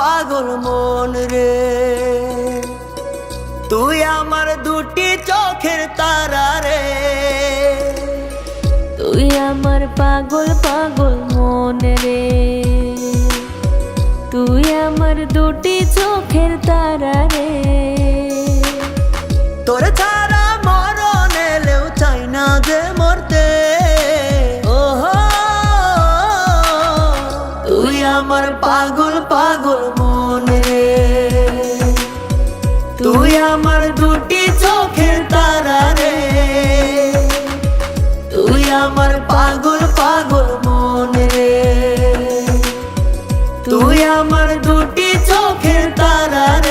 পাগল মন রে। তুই আমার দুটি চোখের তারা রে। তুই আমার পাগল পাগল মন রে। তুই আমার দুটি চোখের তারা রে। তোর ছাড়া মরণ এলেও চাই না যে মরতে। ওহ, তুই আমার পাগল তুই আমার দুটি চোখের তারা রে। তুই আমার পাগল পাগল মন রে। তুই আমার দুটি চোখের তারা রে।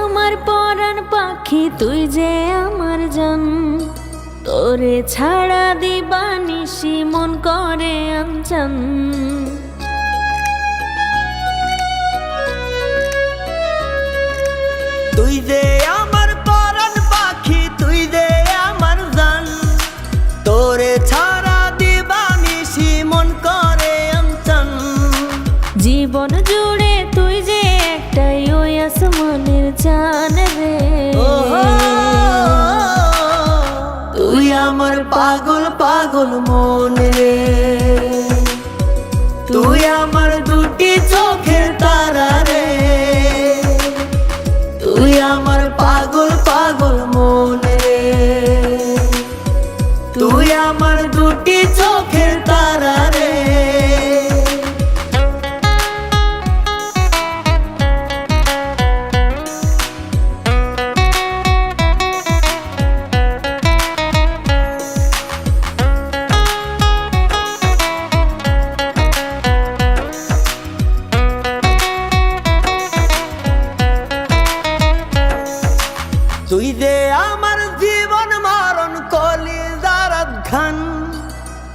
আমার পরাণ পাখি, তুই যে আমার জান। তোরে ছাড়া দিবা নিশি মন করে আঞ্চন তুই যে পাগল মন। রে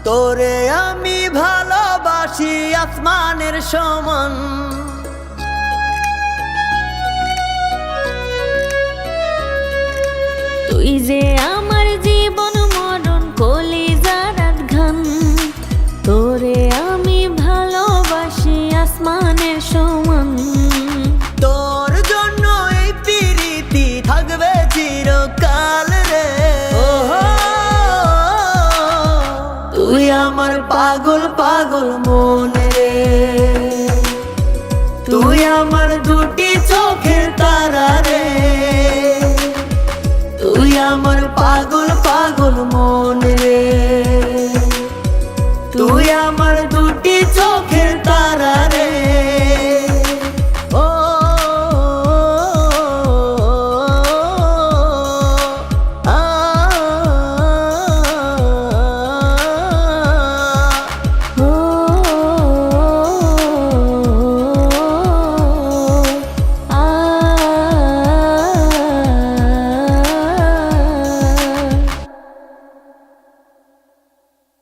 তোরে আমি ভালোবাসি আসমানের সমান। তুই যে আমার জীবন মরণ কলি জারাত ঘান তোরে আমি ভালোবাসি আসমানের সমান। আমার পাগল পাগল মনে। তুই আমার দুটি চোখের তারা রে। তুই আমার পাগল পাগল মনে। রে